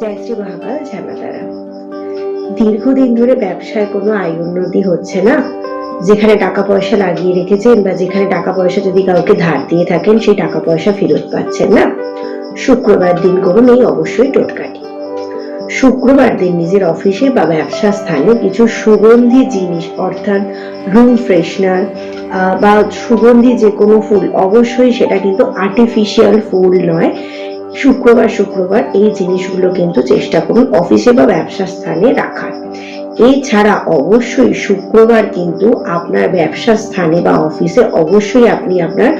জয়শ্রী মহাকাল ঝামেলারা। দীর্ঘদিন ধরে ব্যবসায় কোনো আয় উন্নতি হচ্ছে না। যেখানে টাকা পয়সা লাগিয়ে রেখেছেন বা যেখানে টাকা পয়সা যদি কাউকে ধার দিয়ে থাকেন, সেই টাকা পয়সা ফেরত পাচ্ছেন না। শুক্রবার দিন করুন এই অবশ্যই টোটকাটি শুক্রবার দিন নিজের অফিসে বা ব্যবসা স্থানে কিছু সুগন্ধি জিনিস, অর্থাৎ রুম ফ্রেশনার বা সুগন্ধি যে কোনো ফুল, অবশ্যই সেটা কিন্তু আর্টিফিশিয়াল ফুল নয়। শুক্রবার শুক্রবার এই জিনিসগুলো কিন্তু চেষ্টা করুন অফিসে বা ব্যবসা স্থানে রাখার। এছাড়া অবশ্যই শুক্রবার কিন্তু আপনার ব্যবসা স্থানে বা অফিসে অবশ্যই আপনি আপনার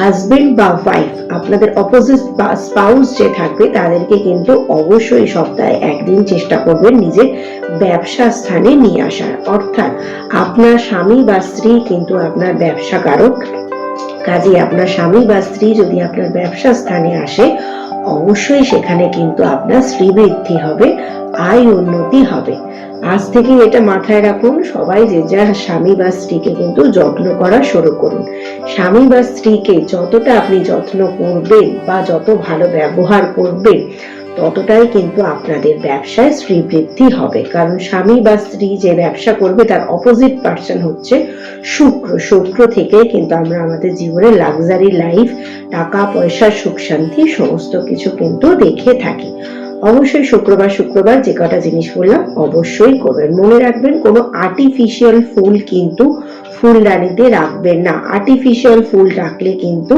হাজবেন্ড বা ওয়াইফ আপনাদের অপোজিট বা স্পাউস যে থাকবে, তাদেরকে কিন্তু অবশ্যই সপ্তাহে একদিন চেষ্টা করবেন নিজের ব্যবসা স্থানে নিয়ে আসার। অর্থাৎ আপনার স্বামী বা স্ত্রী কিন্তু আপনার ব্যবসা কারক কাজে আপনার স্বামী বা স্ত্রী যদি আপনার ব্যবসা স্থানে আসে অবশ্যই সেখানে কিন্তু আপনার শ্রীবৃদ্ধি হবে, আয় উন্নতি হবে। আজ থেকে এটা মাথায় রাখুন, সবাই যে যার স্বামী বা স্ত্রীকে কিন্তু যত্ন করা শুরু করুন। স্বামী বা স্ত্রীকে যতটা আপনি যত্ন করবেন বা যত ভালো ব্যবহার করবেন ততটাই কিন্তু আপনাদের ব্যবসায় শ্রীবৃদ্ধি হবে। কারণ স্বামী বা স্ত্রী যে ব্যবসা করবে, তার অপোজিট পার্সন হচ্ছে শুক্র। শুক্র থেকে কিন্তু আমরা আমাদের জীবনে লাক্সারি লাইফ টাকা, পয়সা, সুখ, শান্তি সমস্ত কিছু কিন্তু দেখে থাকি। অবশ্যই শুক্রবার শুক্রবার যে কটা জিনিস বললাম, অবশ্যই করবেন। মনে রাখবেন, কোনো আর্টিফিশিয়াল ফুল কিন্তু ফুলদানিতে রাখবেন না। আর্টিফিশিয়াল ফুল রাখলে কিন্তু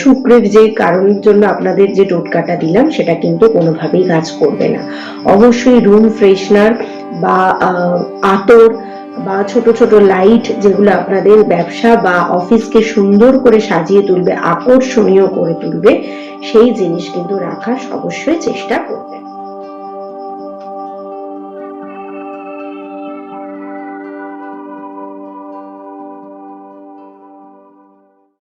শুক্রের যে কারণের জন্য আপনাদের যে টোটকাটা দিলাম, সেটা কিন্তু কোনোভাবেই কাজ করবে না। অবশ্যই রুম ফ্রেশনার বা আতর বা ছোট ছোট লাইট যেগুলো আপনাদের ব্যবসা বা অফিসকে সুন্দর করে সাজিয়ে তুলবে, আকর্ষণীয় করে তুলবে, সেই জিনিস কিন্তু রাখার অবশ্যই চেষ্টা করবেন।